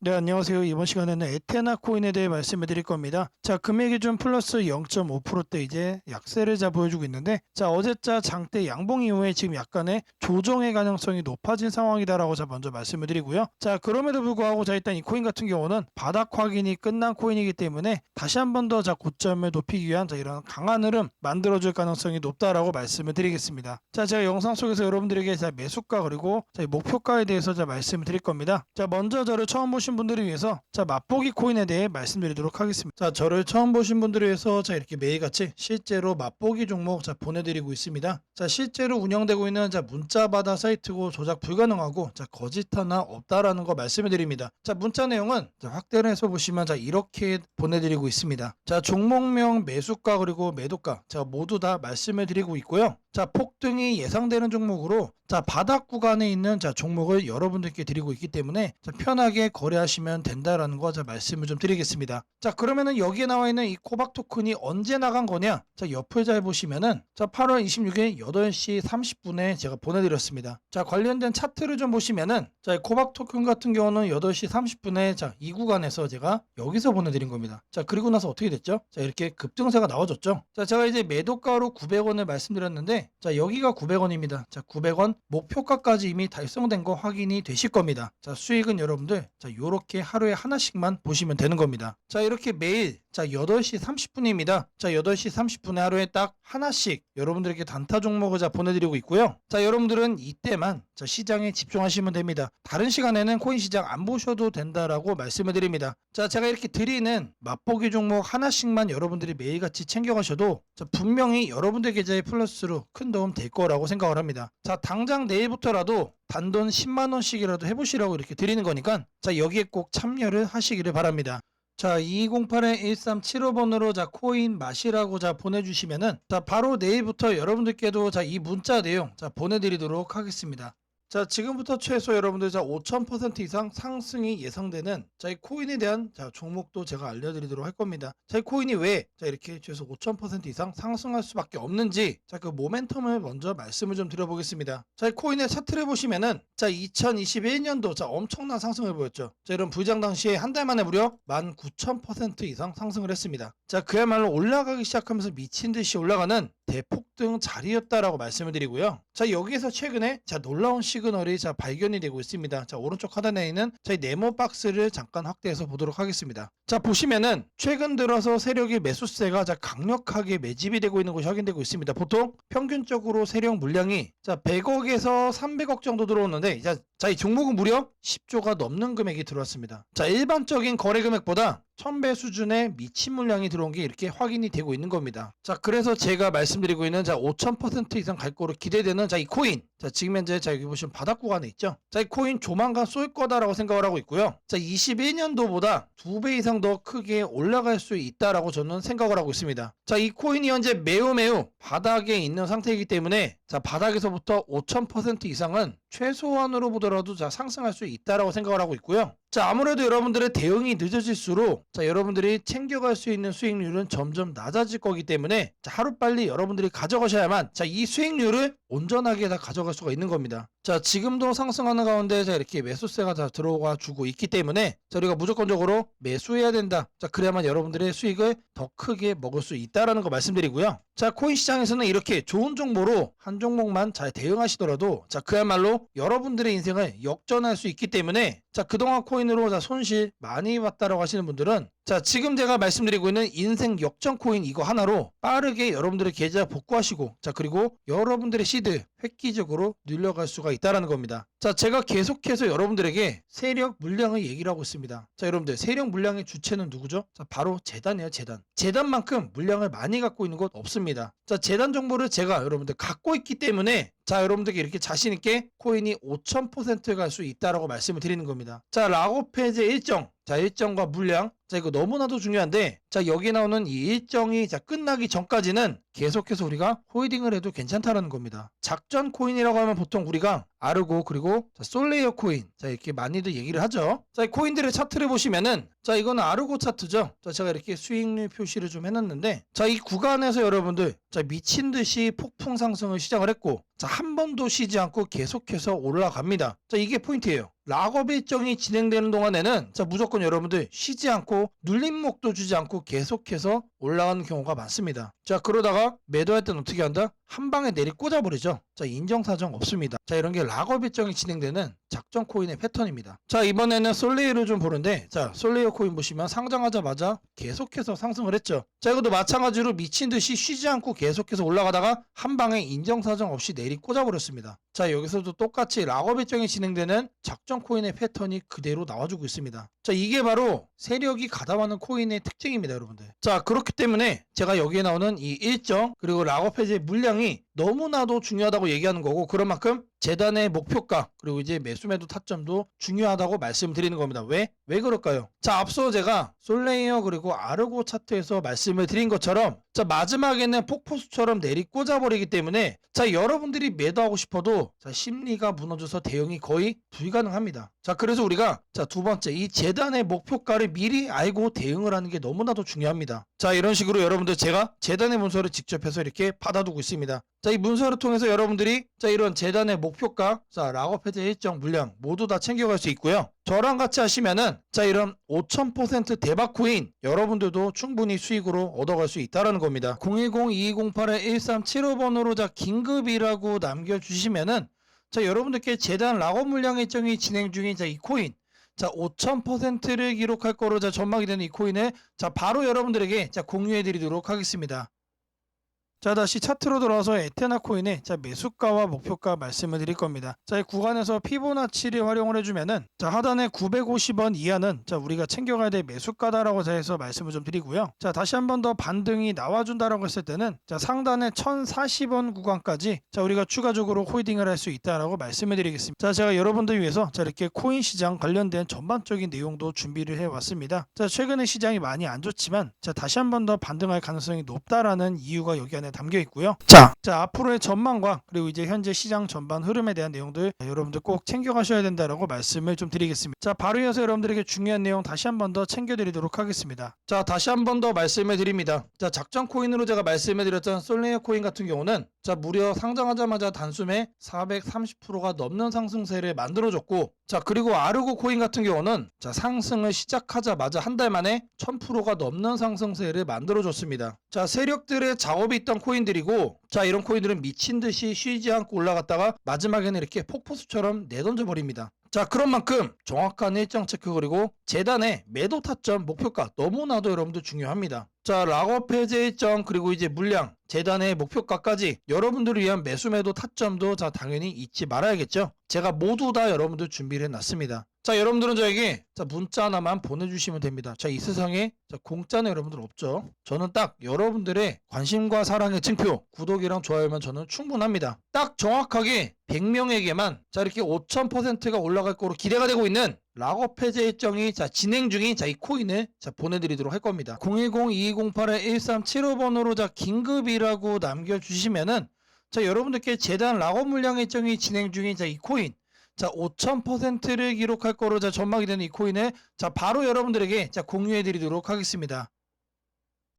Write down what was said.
네, 안녕하세요. 이번 시간에는 에테나 코인에 대해 말씀해 드릴 겁니다. 자, 금액 기준 플러스 0.5%대 이제 약세를 자 보여주고 있는데, 자, 어제자 장대 양봉 이후에 지금 약간의 조정의 가능성이 높아진 상황이다라고 자 먼저 말씀을 드리고요. 자, 그럼에도 불구하고 자 일단 이 코인 같은 경우는 바닥 확인이 끝난 코인이기 때문에 다시 한 번 더 자 고점을 높이기 위한 자 이런 강한 흐름 만들어줄 가능성이 높다라고 말씀을 드리겠습니다. 자, 제가 영상 속에서 여러분들에게 자 매수가 그리고 자, 이 목표가에 대해서 자 말씀을 드릴 겁니다. 자, 먼저 저를 처음 보신 분들을 위해서 자 맛보기 코인에 대해 말씀드리도록 하겠습니다. 자, 저를 처음 보신 분들을 위해서 자 이렇게 매일같이 실제로 맛보기 종목 자 보내드리고 있습니다. 자, 실제로 운영되고 있는 자 문자 받아 사이트고 조작 불가능하고 자 거짓 하나 없다라는 거 말씀을 드립니다. 자, 문자 내용은 자, 확대를 해서 보시면 자 이렇게 보내드리고 있습니다. 자, 종목명 매수가 그리고 매도가 자 모두 다 말씀을 드리고 있고요. 자, 폭등이 예상되는 종목으로 자, 바닥 구간에 있는 자, 종목을 여러분들께 드리고 있기 때문에 자, 편하게 거래하시면 된다라는 거 자, 말씀을 좀 드리겠습니다. 자, 그러면은 여기에 나와 있는 이 코박 토큰이 언제 나간 거냐? 자, 옆을 잘 보시면은 자, 8월 26일 8시 30분에 제가 보내 드렸습니다. 자, 관련된 차트를 좀 보시면은 자, 이 코박 토큰 같은 경우는 8시 30분에 자, 이 구간에서 제가 여기서 보내 드린 겁니다. 자, 그리고 나서 어떻게 됐죠? 자, 이렇게 급등세가 나와줬죠? 자, 제가 이제 매도가로 900원을 말씀드렸는데 자, 여기가 900원입니다. 자, 900원 목표가까지 이미 달성된 거 확인이 되실 겁니다. 자, 수익은 여러분들 자, 요렇게 하루에 하나씩만 보시면 되는 겁니다. 자, 이렇게 매일 자, 8시 30분입니다. 자, 8시 30분에 하루에 딱 하나씩 여러분들에게 단타 종목을 자 보내드리고 있고요. 자, 여러분들은 이때만 자, 시장에 집중하시면 됩니다. 다른 시간에는 코인 시장 안 보셔도 된다라고 말씀을 드립니다. 자, 제가 이렇게 드리는 맛보기 종목 하나씩만 여러분들이 매일같이 챙겨가셔도 자, 분명히 여러분들 계좌의 플러스로 큰 도움 될 거라고 생각을 합니다. 자, 당장 내일부터라도 단돈 10만 원씩이라도 해보시라고 이렇게 드리는 거니까 자, 여기에 꼭 참여를 하시기를 바랍니다. 자, 2208-1375번으로 자, 코인 맛이라고 자, 보내주시면은 자, 바로 내일부터 여러분들께도 자, 이 문자 내용 자, 보내드리도록 하겠습니다. 자, 지금부터 최소 여러분들 자, 5000% 이상 상승이 예상되는 자, 이 코인에 대한 자, 종목도 제가 알려드리도록 할 겁니다. 자, 이 코인이 왜 자, 이렇게 최소 5000% 이상 상승할 수밖에 없는지 자, 그 모멘텀을 먼저 말씀을 좀 드려보겠습니다. 자, 이 코인의 차트를 보시면은 자, 2021년도 자, 엄청난 상승을 보였죠. 자, 이런 부장 당시에 한 달 만에 무려 19,000% 이상 상승을 했습니다. 자, 그야말로 올라가기 시작하면서 미친 듯이 올라가는 대폭등 자리였다라고 말씀을 드리고요. 자, 여기에서 최근에 자, 놀라운 시그널이 자, 발견이 되고 있습니다. 자, 오른쪽 하단에 있는 저희 네모 박스를 잠깐 확대해서 보도록 하겠습니다. 자, 보시면은 최근 들어서 세력의 매수세가 자, 강력하게 매집이 되고 있는 것이 확인되고 있습니다. 보통 평균적으로 세력 물량이 자, 100억에서 300억 정도 들어오는데 자, 자, 이 종목은 무려 10조가 넘는 금액이 들어왔습니다. 자, 일반적인 거래 금액보다 1000배 수준의 미친 물량이 들어온 게 이렇게 확인이 되고 있는 겁니다. 자, 그래서 제가 말씀드리고 있는 자, 5000% 이상 갈 거로 기대되는 자, 이 코인. 자, 지금 현재 자, 여기 보시면 바닥 구간에 있죠. 자, 이 코인 조만간 쏠 거다라고 생각을 하고 있고요. 자, 21년도보다 두배 이상 더 크게 올라갈 수 있다라고 저는 생각을 하고 있습니다. 자, 이 코인이 현재 매우 매우 바닥에 있는 상태이기 때문에 자, 바닥에서부터 5000% 이상은 최소한으로 보더라도 자, 상승할 수 있다라고 생각을 하고 있고요. 자, 아무래도 여러분들의 대응이 늦어질수록 자, 여러분들이 챙겨갈 수 있는 수익률은 점점 낮아질 거기 때문에 자, 하루빨리 여러분들이 가져가셔야만 자, 이 수익률을 온전하게 다 가져갈 수가 있는 겁니다. 자, 지금도 상승하는 가운데 자, 이렇게 매수세가 다 들어가 주고 있기 때문에 자, 우리가 무조건적으로 매수해야 된다. 자, 그래야만 여러분들의 수익을 더 크게 먹을 수 있다라는 거 말씀드리고요. 자, 코인 시장에서는 이렇게 좋은 정보로 한 종목만 잘 대응하시더라도 자, 그야말로 여러분들의 인생을 역전할 수 있기 때문에 자, 그동안 코인 으로 자, 손실 많이 봤다라고 하시는 분들은 자, 지금 제가 말씀드리고 있는 인생 역전 코인 이거 하나로 빠르게 여러분들의 계좌 복구하시고 자, 그리고 여러분들의 시드 획기적으로 늘려갈 수가 있다라는 겁니다. 자, 제가 계속해서 여러분들에게 세력 물량을 얘기를 하고 있습니다. 자, 여러분들 세력 물량의 주체는 누구죠? 자, 바로 재단이에요, 재단. 재단만큼 물량을 많이 갖고 있는 곳 없습니다. 자, 재단 정보를 제가 여러분들 갖고 있기 때문에 자, 여러분들께 이렇게 자신 있게 코인이 5000%갈 수 있다라고 말씀을 드리는 겁니다. 자, 락오페이지 일정 자, 일정과 물량 자 이거 너무나도 중요한데 자 여기 나오는 이 일정이 자 끝나기 전까지는 계속해서 우리가 홀딩을 해도 괜찮다라는 겁니다. 작전 코인이라고 하면 보통 우리가 아르고 그리고 자, 솔레이어 코인 자 이렇게 많이들 얘기를 하죠. 자 이 코인들의 차트를 보시면은 자 이거는 아르고 차트죠. 자 제가 이렇게 수익률 표시를 좀 해놨는데 자 이 구간에서 여러분들 자 미친 듯이 폭풍 상승을 시작을 했고 자 한 번도 쉬지 않고 계속해서 올라갑니다. 자 이게 포인트예요. 락업 일정이 진행되는 동안에는 자 무조건 여러분들 쉬지 않고 눌림목도 주지 않고 계속해서 올라가는 경우가 많습니다. 자 그러다가 매도할 때는 어떻게 한다? 한 방에 내리 꽂아버리죠. 자 인정사정 없습니다. 자 이런 게 락업 일정이 진행되는 작전 코인의 패턴입니다. 자 이번에는 솔레이어를 좀 보는데 자 솔레이어 코인 보시면 상장하자마자 계속해서 상승을 했죠. 자 이것도 마찬가지로 미친 듯이 쉬지 않고 계속해서 올라가다가 한 방에 인정사정 없이 내리 꽂아버렸습니다. 자 여기서도 똑같이 락업 일정이 진행되는 작전 코인의 패턴이 그대로 나와주고 있습니다. 자 이게 바로 세력이 가담하는 코인의 특징입니다 여러분들. 자 그렇기 때문에 제가 여기에 나오는 이 일정 그리고 락업 해제 물량이 너무나도 중요하다고 얘기하는 거고 그런 만큼 재단의 목표가 그리고 이제 매수매도 타점도 중요하다고 말씀드리는 겁니다. 왜? 왜 그럴까요? 자 앞서 제가 솔레이어 그리고 아르고 차트에서 말씀을 드린 것처럼 자 마지막에는 폭포수처럼 내리 꽂아버리기 때문에 자 여러분들이 매도하고 싶어도 자 심리가 무너져서 대응이 거의 불가능합니다. 자 그래서 우리가 자 두 번째 이 재단의 목표가를 미리 알고 대응을 하는 게 너무나도 중요합니다. 자 이런 식으로 여러분들 제가 재단의 문서를 직접 해서 이렇게 받아두고 있습니다. 자 이 문서를 통해서 여러분들이 자 이런 재단의 목표가 자 락업 해제 일정 물량 모두 다 챙겨갈 수 있고요. 저랑 같이 하시면은 자 이런 5000% 대박 코인 여러분들도 충분히 수익으로 얻어갈 수 있다라는 겁니다. 010-2208-1375번으로 자 긴급이라고 남겨 주시면은 자 여러분들께 재단 락업 물량 일정이 진행 중인 자 이 코인 자 5000%를 기록할 거로 자 전망이 되는 이 코인을 자 바로 여러분들에게 자 공유해 드리도록 하겠습니다. 자 다시 차트로 돌아와서 에테나 코인의 자 매수가와 목표가 말씀을 드릴 겁니다. 자이 구간에서 피보나치를 활용을 해주면은 자 하단에 950원 이하는 자 우리가 챙겨가야 될 매수가다라고 해서 말씀을 좀 드리고요. 자 다시 한 번 더 반등이 나와준다라고 했을 때는 자 상단에 1040원 구간까지 자 우리가 추가적으로 홀딩을 할 수 있다라고 말씀을 드리겠습니다. 자 제가 여러분들 위해서 자 이렇게 코인 시장 관련된 전반적인 내용도 준비를 해왔습니다. 자 최근에 시장이 많이 안 좋지만 자 다시 한 번 더 반등할 가능성이 높다라는 이유가 여기 안에 담겨 있고요. 자, 자 앞으로의 전망과 그리고 이제 현재 시장 전반 흐름에 대한 내용들 여러분들 꼭 챙겨가셔야 된다라고 말씀을 좀 드리겠습니다. 자 바로 이어서 여러분들에게 중요한 내용 다시 한 번 더 챙겨드리도록 하겠습니다. 자 다시 한 번 더 말씀을 드립니다. 자 작전 코인으로 제가 말씀을 드렸던 솔레이어 코인 같은 경우는 자 무려 상장하자마자 단숨에 430%가 넘는 상승세를 만들어줬고 자 그리고 아르고 코인 같은 경우는 자 상승을 시작하자마자 한 달 만에 1000%가 넘는 상승세를 만들어줬습니다. 자 세력들의 작업이 있던 코인들이고 자 이런 코인들은 미친 듯이 쉬지 않고 올라갔다가 마지막에는 이렇게 폭포수처럼 내던져 버립니다. 자 그런 만큼 정확한 일정 체크 그리고 재단의 매도 타점 목표가 너무나도 여러분들 중요합니다. 자 락업 해제 일정 그리고 이제 물량 재단의 목표가까지 여러분들을 위한 매수 매도 타점도 자 당연히 잊지 말아야겠죠. 제가 모두 다 여러분들 준비를 해놨습니다. 자 여러분들은 저에게 자 문자 하나만 보내주시면 됩니다. 자 이 세상에 자 공짜는 여러분들 없죠. 저는 딱 여러분들의 관심과 사랑의 증표 구독이랑 좋아요면 저는 충분합니다. 딱 정확하게 100명에게만 자 이렇게 5000%가 올라갈 거로 기대가 되고 있는 락업 해제 일정이 자 진행 중인 자 이 코인을 자 보내드리도록 할 겁니다. 010-2208-1375번으로 자 긴급이라고 남겨주시면은 자 여러분들께 재단 락업 물량 일정이 진행 중인 자 이 코인 자 5000%를 기록할 거로 자 전망이 되는 이 코인을 자 바로 여러분들에게 자 공유해 드리도록 하겠습니다.